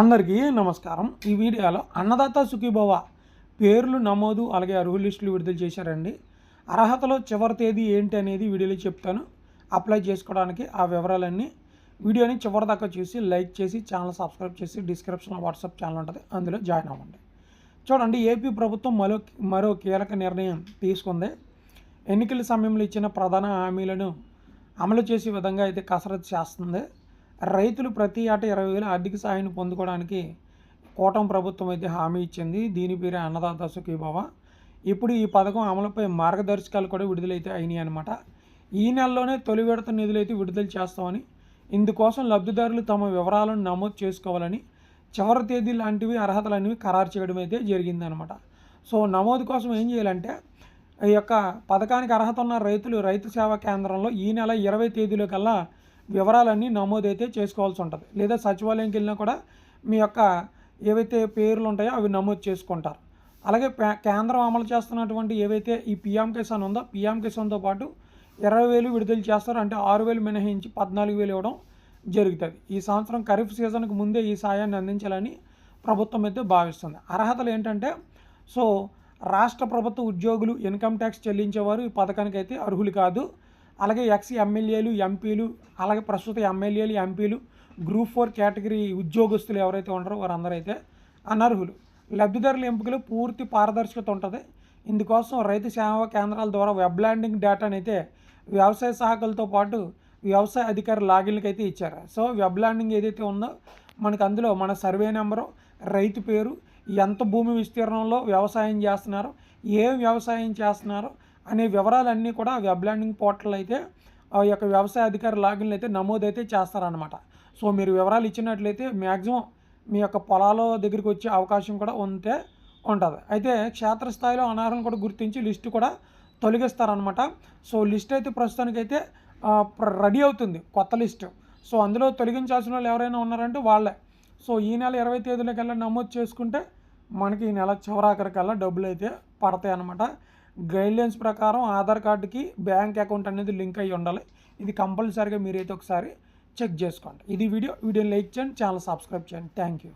అందరికీ నమస్కారం. ఈ వీడియోలో అన్నదాత సుఖీభవ పేర్లు నమోదు అలాగే అర్హుల లిస్టులు విడుదల చేశారండి. అర్హతలో చివరి తేదీ ఏంటి అనేది వీడియోలో చెప్తాను. అప్లై చేసుకోవడానికి ఆ వివరాలన్నీ వీడియోని చివరి దాకా చూసి లైక్ చేసి ఛానల్ సబ్స్క్రైబ్ చేసి డిస్క్రిప్షన్లో వాట్సాప్ ఛానల్ ఉంటుంది. అందులో జాయిన్ అవ్వండి. చూడండి ఏపీ ప్రభుత్వం మరో మరో కీలక నిర్ణయం తీసుకుంది. ఎన్నికల సమయంలో ఇచ్చిన ప్రధాన హామీలను అమలు చేసే విధంగా అయితే కసరత్తు చేస్తుంది. రైతులు ప్రతి ఆట ఇరవై వేల ఆర్థిక సహాయాన్ని పొందుకోవడానికి కూటమి ప్రభుత్వం అయితే హామీ ఇచ్చింది. దీని పేరే అన్నదాత సుఖీభావ ఇప్పుడు ఈ పథకం అమలుపై మార్గదర్శకాలు కూడా విడుదలైతే అయినాయి అనమాట ఈ నెలలోనే తొలి విడత నిధులైతే విడుదల చేస్తామని ఇందుకోసం లబ్ధిదారులు తమ వివరాలను నమోదు చేసుకోవాలని చివరి తేదీ లాంటివి అర్హతలు అనేవి ఖరారు చేయడం అయితే జరిగిందనమాట సో నమోదు కోసం ఏం చేయాలంటే ఈ యొక్క పథకానికి అర్హత ఉన్న రైతులు రైతు సేవా కేంద్రంలో ఈ నెల ఇరవై తేదీలో కల్లా వివరాలన్నీ నమోదైతే చేసుకోవాల్సి ఉంటుంది. లేదా సచివాలయంకి వెళ్ళినా కూడా మీ యొక్క ఏవైతే పేర్లు ఉంటాయో అవి నమోదు చేసుకుంటారు. అలాగే కేంద్రం అమలు చేస్తున్నటువంటి ఏవైతే ఈ పిఎం కిసాన్ ఉందో పిఎం కిసాన్తో పాటు ఇరవై వేలు విడుదల చేస్తారు. అంటే ఆరు వేలు మినహాయించి పద్నాలుగు వేలు ఇవ్వడం జరుగుతుంది. ఈ సంవత్సరం ఖరీఫ్ సీజన్కు ముందే ఈ సాయాన్ని అందించాలని ప్రభుత్వం అయితే భావిస్తుంది. అర్హతలు ఏంటంటే సో రాష్ట్ర ప్రభుత్వ ఉద్యోగులు ఇన్కమ్ ట్యాక్స్ చెల్లించేవారు ఈ పథకానికి అయితే అర్హులు కాదు. అలాగే ఎక్స్ ఎమ్మెల్యేలు ఎంపీలు అలాగే ప్రస్తుత ఎమ్మెల్యేలు ఎంపీలు గ్రూప్ ఫోర్ కేటగిరీ ఉద్యోగస్తులు ఎవరైతే ఉండరో వారందరూ అయితే అనర్హులు. లబ్ధిదారుల ఎంపికలు పూర్తి పారదర్శకత ఉంటుంది. ఇందుకోసం రైతు సేవా కేంద్రాల ద్వారా వెబ్ ల్యాండింగ్ డేటాని అయితే వ్యవసాయ శాఖలతో పాటు వ్యవసాయ అధికారి లాగిన్లకు అయితే ఇచ్చారు. సో వెబ్ ల్యాండింగ్ ఏదైతే ఉందో మనకు అందులో మన సర్వే నెంబరు రైతు పేరు ఎంత భూమి విస్తీర్ణంలో వ్యవసాయం చేస్తున్నారు ఏం వ్యవసాయం చేస్తున్నారో అనే వివరాలన్నీ కూడా వెబ్ ల్యాండింగ్ పోర్టల్ అయితే ఆ యొక్క వ్యవసాయ అధికారి లాగిన్లు అయితే నమోదైతే చేస్తారనమాట సో మీరు వివరాలు ఇచ్చినట్లయితే మ్యాక్సిమం మీ యొక్క పొలాల దగ్గరికి వచ్చే అవకాశం కూడా ఉంటే ఉంటుంది. అయితే క్షేత్రస్థాయిలో అనర్హులను కూడా గుర్తించి లిస్టు కూడా తొలగిస్తారనమాట సో లిస్ట్ అయితే ప్రస్తుతానికైతే రెడీ అవుతుంది కొత్త లిస్టు. సో అందులో తొలగించాల్సిన వాళ్ళు ఎవరైనా ఉన్నారంటే వాళ్ళే. సో ఈ నెల ఇరవై తేదీలకల్లా నమోదు చేసుకుంటే మనకి ఈ నెల చివరాఖరికల్లా డబ్బులు అయితే పడతాయి అన్నమాట గైడ్లైన్స్ ప్రకారం ఆధార్ కార్డుకి బ్యాంక్ అకౌంట్ అనేది లింక్ అయ్యి ఉండాలి. ఇది కంపల్సరీగా మీరైతే ఒకసారి చెక్ చేసుకోండి. ఇది వీడియో వీడియోని లైక్ చేయండి ఛానల్ సబ్స్క్రైబ్ చేయండి. Thank you.